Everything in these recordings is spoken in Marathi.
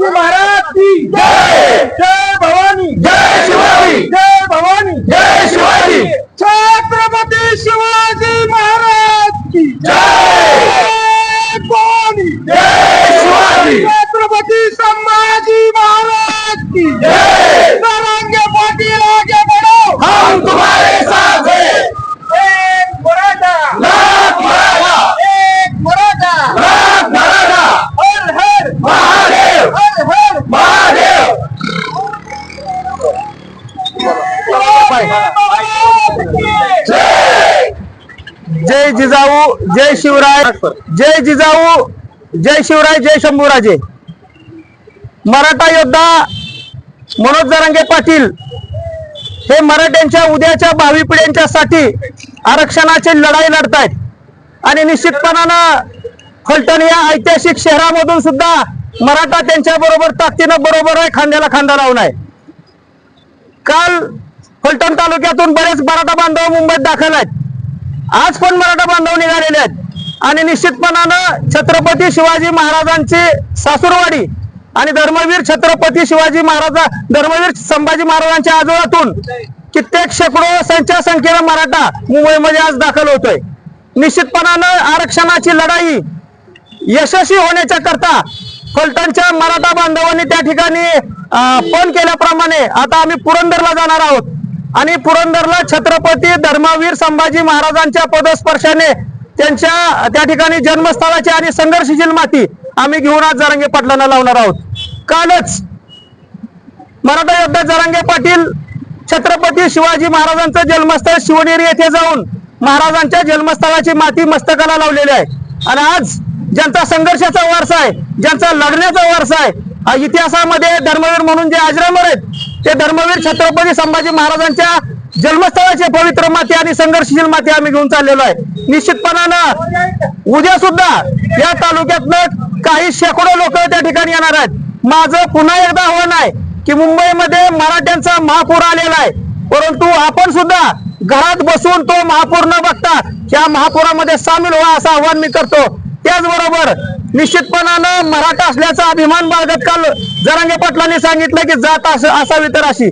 शिवाजी महाराज की जय। जय भवानी। जय शिवाजी। जय भवानी। जय शिवाजी। छत्रपती शिवाजी महाराज की जय भवानी। जय शिवाजी। छत्रपती संभाजी महाराज की जय तरंगे पाटील आगे बढ़ो हम तुम्हारे साथ हैं एक मराठा लाख मराठा एक मराठा लाख मराठा हर हर महादेव हर हर महादेव जय जय जिजाऊ जय शिवराय जय जिजाऊ जय शिवराय जय शंभूराजे. मराठा योद्धा मनोज जरांगे पाटील हे मराठ्यांच्या उद्याच्या भावी पिढ्यांच्यासाठी आरक्षणाची लढाई लढतायत. आणि निश्चितपणानं फलटण या ऐतिहासिक शहरामधून सुद्धा मराठा त्यांच्या बरोबर ताकदीनं बरोबर आहे खांद्याला खांदा लावून आहे. काल फलटण तालुक्यातून बरेच मराठा बांधव मुंबईत दाखल आहेत. आज पण मराठा बांधव निघालेले आहेत. आणि निश्चितपणानं छत्रपती शिवाजी महाराजांची सासूरवाडी आणि धर्मवीर छत्रपती शिवाजी महाराज धर्मवीर संभाजी महाराजांच्या आजोळातून कित्येक शेकडो संख्या संख्येनं मराठा मुंबईमध्ये आज दाखल होतोय. निश्चितपणानं आरक्षणाची लढाई यशस्वी होण्याच्या करता फलटणच्या मराठा बांधवांनी त्या ठिकाणी पण फोन केल्याप्रमाणे आता आम्ही पुरंदरला जाणार आहोत. आणि पुरंदरला छत्रपती धर्मवीर संभाजी महाराजांच्या पदस्पर्शाने त्यांच्या त्या ठिकाणी जन्मस्थळाची आणि संघर्षशील माती आम्ही घेऊन आज जरांगे पाटलांना लावणार आहोत. कालच मराठा योद्धा जरांगे पाटील छत्रपती शिवाजी महाराजांचं जन्मस्थळ शिवनेरी येथे जाऊन महाराजांच्या जन्मस्थळाची माती मस्तकाला लावलेली आहे. आणि आज ज्यांचा संघर्षाचा वारसा आहे ज्यांचा लढण्याचा वारसा आहे इतिहासामध्ये धर्मवीर म्हणून जे आजरामर आहेत ते धर्मवीर छत्रपती संभाजी महाराजांच्या जन्मस्थळाची पवित्र माती आणि संघर्षशील माती आम्ही घेऊन चाललेलो आहे. निश्चितपणानं उद्या सुद्धा या तालुक्यातनं काही शेकडो लोक त्या ठिकाणी येणार आहेत. माझं पुन्हा एकदा आव्हान आहे की मुंबईमध्ये मराठ्यांचा महापूर आलेला आहे. परंतु आपण सुद्धा घरात बसून तो महापूर न बघता या महापुरामध्ये सामील व्हा असं आव्हान मी करतो. त्याचबरोबर निश्चितपणानं मराठा असल्याचा अभिमान बाळगत काल जरांगे पाटलांनी सांगितलं की जात असावी तर अशी.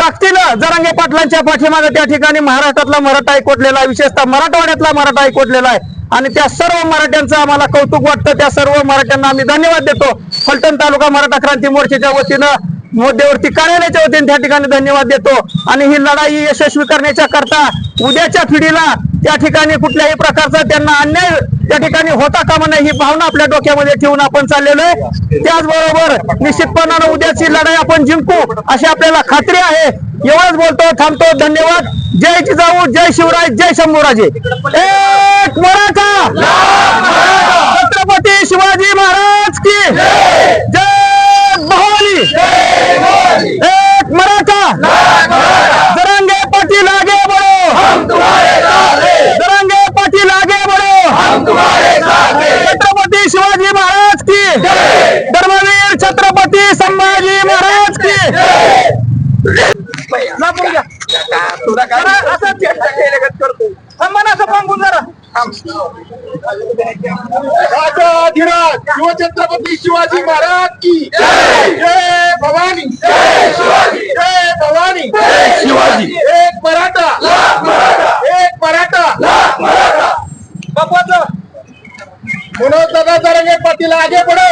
ताकदीनं जरांगे पाटलांच्या पाठीमागे त्या ठिकाणी महाराष्ट्रातला मराठा ऐकवटलेला आहे. विशेषतः मराठवाड्यातला मराठा ऐकवटलेला आहे. आणि त्या सर्व मराठ्यांचं आम्हाला कौतुक वाटतं. त्या सर्व मराठ्यांना आम्ही धन्यवाद देतो. फलटण तालुका मराठा क्रांती मोर्चाच्या वतीनं मध्यवर्ती कार्यालयाच्या वतीने त्या ठिकाणी धन्यवाद देतो. आणि ही लढाई यशस्वी करण्याच्या करता उद्याच्या पिढीला त्या ठिकाणी कुठल्याही प्रकारचा त्यांना अन्याय त्या ठिकाणी होता कामा नाही ही भावना आपल्या डोक्यामध्ये ठेवून आपण चाललेलो आहे. त्याचबरोबर निश्चितपणानं उद्याची लढाई आपण जिंकू अशी आपल्याला खात्री आहे. एवढंच बोलतो थांबतो. धन्यवाद. जय जिजाऊ जय शिवराय जय शंभूराजे एक मराठा छत्रपती शिवाजी महाराज की जय भवानी एक मराठा जरंगे पाटील आगे बढ़ो हम तुम्हारे साथ हैं जरंगे पाटील आगे बढ़ो हम तुम्हारे साथ हैं छत्रपती शिवाजी महाराज की जय धर्मवीर छत्रपती संभाजी महाराज की लापून घ्या. जरा असं थांबा ना, असं पांगून जरा राजाधिराज शिवछत्रपती शिवाजी महाराज की जय! भवानी! जय शिवाजी! जय भवानी! जय शिवाजी! एक मराठा! एक मराठा! बापाचं मनोज दादा जरंगे पाटील आगे बढ़ो!